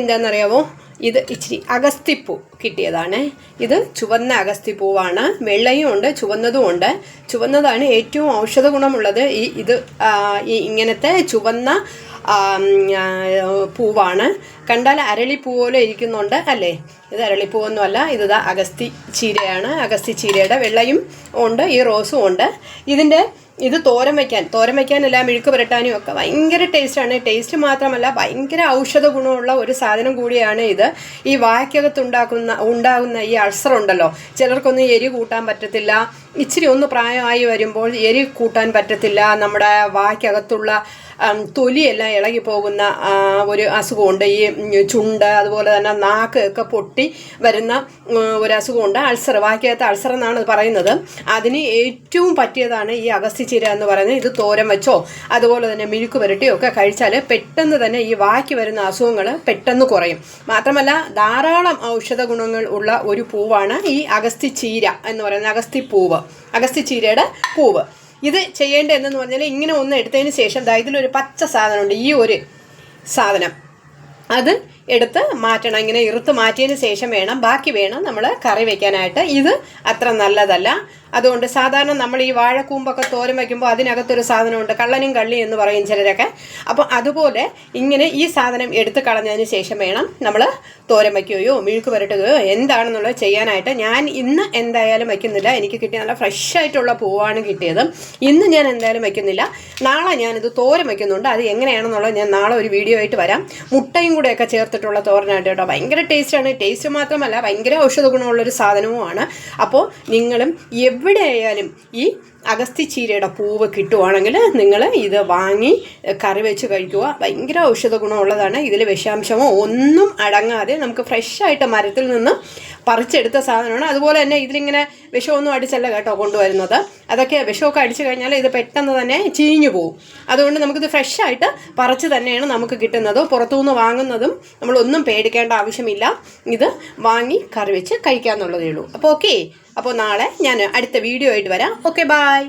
എന്താണെന്നറിയാമോ ഇത് ഇച്ചിരി അഗസ്തിപ്പൂ കിട്ടിയതാണ്. ഇത് ചുവന്ന അഗസ്തിപ്പൂവാണ് വെള്ളയും ഉണ്ട് ചുവന്നതും ഉണ്ട്. ചുവന്നതാണ് ഏറ്റവും ഔഷധ ഗുണമുള്ളത് ഈ ഇത് ഈ ഇങ്ങനത്തെ ചുവന്ന പൂവാണ്. കണ്ടാൽ അരളിപ്പൂ പോലെ ഇരിക്കുന്നുണ്ട് അല്ലേ? ഇത് അരളിപ്പൂവൊന്നുമല്ല. ഇത് അഗസ്തി ചീരയാണ്. അഗസ്തി ചീരയുടെ വെള്ളയും ഉണ്ട് ഈ റോസും ഉണ്ട്. ഇതിന്റെ ഇത് തോരൻ വയ്ക്കാൻ തോരൻ വയ്ക്കാനല്ല മിഴുക്ക് പുരട്ടാനും ഒക്കെ. ഭയങ്കര ടേസ്റ്റാണ് ടേസ്റ്റ് മാത്രമല്ല ഭയങ്കര ഔഷധ ഗുണമുള്ള ഒരു സാധനം കൂടിയാണ് ഇത്. ഈ വായ്ക്കകത്ത് ഉണ്ടാക്കുന്ന ഉണ്ടാകുന്ന ഈ അൾസർ ഉണ്ടല്ലോ ചിലർക്കൊന്നും എരി കൂട്ടാൻ പറ്റത്തില്ല. ഇച്ചിരി ഒന്ന് പ്രായമായി വരുമ്പോൾ എരി കൂട്ടാൻ പറ്റത്തില്ല. നമ്മുടെ വായ്ക്കകത്തുള്ള തൊലിയെല്ലാം ഇളകി പോകുന്ന ഒരു അസുഖമുണ്ട്. ഈ ചുണ്ട് അതുപോലെ തന്നെ നാക്ക് ഒക്കെ പൊട്ടി വരുന്ന ഒരു അസുഖമുണ്ട്. അൾസർ വാക്കിയകത്ത് അൾസർ എന്നാണ് പറയുന്നത്. അതിന് ഏറ്റവും പറ്റിയതാണ് ഈ അഗസ്തിച്ചീര എന്ന് പറയുന്നത്. ഇത് തോരൻ വെച്ചോ അതുപോലെ തന്നെ മിഴുക്ക് പുരട്ടിയോ ഒക്കെ കഴിച്ചാൽ പെട്ടെന്ന് തന്നെ ഈ വാക്കി വരുന്ന അസുഖങ്ങൾ പെട്ടെന്ന് കുറയും. മാത്രമല്ല ധാരാളം ഔഷധ ഗുണങ്ങൾ ഉള്ള ഒരു പൂവാണ് ഈ അഗസ്തി ചീര എന്ന് പറയുന്നത്. അഗസ്തിപ്പൂവ് അഗസ്ത്യചീരയുടെ പൂവ്. ഇത് ചെയ്യേണ്ടതെന്ന് പറഞ്ഞാൽ ഇങ്ങനെ ഒന്ന് എടുത്തതിന് ശേഷം ദാ ഇതിലൊരു പച്ച സാധനമുണ്ട്. ഈ ഒരു സാധനം. അത് എടുത്ത് മാറ്റണം. ഇങ്ങനെ ഇറുത്ത് മാറ്റിയതിന് ശേഷം വേണം ബാക്കി വേണം നമ്മൾ കറി വെക്കാനായിട്ട്. ഇത് അത്ര നല്ലതല്ല. അതുകൊണ്ട് സാധാരണ നമ്മൾ ഈ വാഴക്കൂമ്പൊക്കെ തോരൻ വയ്ക്കുമ്പോൾ അതിനകത്തൊരു സാധനമുണ്ട് കള്ളനും കള്ളി എന്ന് പറയും ചിലരൊക്കെ. അപ്പോൾ അതുപോലെ ഇങ്ങനെ ഈ സാധനം എടുത്ത് കളഞ്ഞതിന് ശേഷം വേണം നമ്മൾ തോരൻ വയ്ക്കുകയോ മിഴുക്ക് പുരട്ടുകയോ എന്താണെന്നുള്ളത് ചെയ്യാനായിട്ട്. ഞാൻ ഇന്ന് എന്തായാലും വയ്ക്കുന്നില്ല എനിക്ക് കിട്ടിയ നല്ല ഫ്രഷ് ആയിട്ടുള്ള പൂവാണ് കിട്ടിയത്. ഇന്ന് ഞാൻ എന്തായാലും വയ്ക്കുന്നില്ല നാളെ ഞാനിത് തോരൻ വയ്ക്കുന്നുണ്ട് അത് എങ്ങനെയാണെന്നുള്ളത് ഞാൻ നാളെ ഒരു വീഡിയോ ആയിട്ട് വരാം. മുട്ടയും കൂടെയൊക്കെ ചേർത്തിട്ടുള്ള തോരനായിട്ട് കേട്ടോ. ഭയങ്കര ടേസ്റ്റാണ്. ടേസ്റ്റ് മാത്രമല്ല ഭയങ്കര ഔഷധ ഗുണമുള്ളൊരു സാധനവുമാണ്. അപ്പോൾ നിങ്ങളും എവിടെയായാലും ഈ അഗസ്തി ചീരയുടെ പൂവ് കിട്ടുവാണെങ്കിൽ നിങ്ങൾ ഇത് വാങ്ങി കറി വെച്ച് കഴിക്കുക. ഭയങ്കര ഔഷധ ഗുണമുള്ളതാണ്. ഇതിൽ വിഷാംശമോ ഒന്നും അടങ്ങാതെ നമുക്ക് ഫ്രഷായിട്ട് മരത്തിൽ നിന്ന് പറിച്ചെടുത്ത സാധനമാണ്. അതുപോലെ തന്നെ ഇതിലിങ്ങനെ വിഷമൊന്നും അടിച്ചല്ല കേട്ടോ കൊണ്ടുവരുന്നത്. അതൊക്കെ വിഷമൊക്കെ അടിച്ചു കഴിഞ്ഞാൽ ഇത് പെട്ടെന്ന് തന്നെ ചീഞ്ഞു പോകും അതുകൊണ്ട് നമുക്കിത് ഫ്രഷായിട്ട് പറിച്ച് തന്നെയാണ് നമുക്ക് കിട്ടുന്നത്. പുറത്തുനിന്ന് വാങ്ങുന്നതും നമ്മളൊന്നും പേടിക്കേണ്ട ആവശ്യമില്ല. ഇത് വാങ്ങി കറി വെച്ച് കഴിക്കാമെന്നുള്ളതേ ഉള്ളൂ. അപ്പോൾ ഓക്കെ അപ്പോൾ നാളെ ഞാൻ അടുത്ത വീഡിയോ ആയിട്ട് വരാം. Okay bye